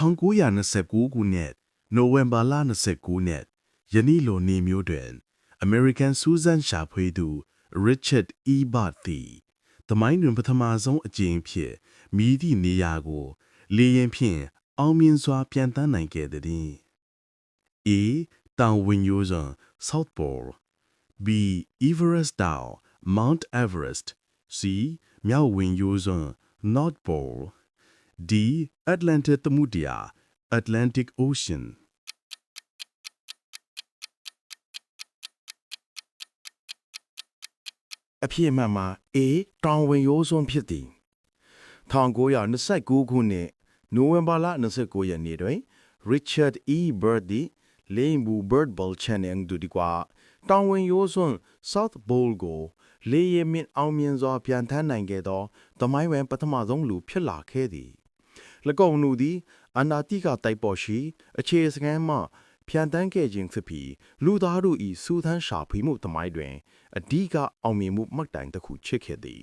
1929ခုနှစ်နိုဝင်ဘာလ29ရက်ယနေ့လိုနေမျိုးတွင် American စူးစမ်းရှာဖွေသူ Richard E. Bart သည်သမိုင်းတွင်ပထမဆုံးအကြိမ်ဖြင့်မိသည့်နေရာကို လေယာဉ်ဖြင့်အောင်မြင်စွာပြန်တန်းနိုင်ခဲ့သည် A တောင်ဝင်ရိုးစွန် South Pole B Everest တောင် Mount Everest C မြောက်ဝင်ရိုးစွန် North Pole D Atlantic သမုဒ္ဒရာ Atlantic Ocean အဖြစ်မှန်မှာ A တောင်ဝင်ရိုးစွန်းဖြစ်သည်1929ခုနှစ်နိုဝင်ဘာလ29ရက်နေ့တွင် Richard E. Byrd သည်လိမ်ဘူ Bird Ball Channel ဒူဒီကွာတောင်ဝင်ရိုးစွန်း South Pole ကိုလေယာဉ်မြင့်အောင်မြင်စွာပြန်ထမ်းနိုင်ခဲ့သောသမိုင်းဝင်ပထမဆုံးလူဖြစ်လာခဲ့သည်၎ င်းတို့သည်အနာတိကတိုက်ပေါ်ရှိ အခြေစခန်းမှဖြန်တန်းခဲ့ခြင်းဖြစ်ပြီးလူသားတို့၏စူးထမ်းရှာဖွေမှုသမိုင်းတွင်အဓိကအောင်မြင်မှုမှတ်တိုင်တစ်ခုချစ်ခဲ့သည်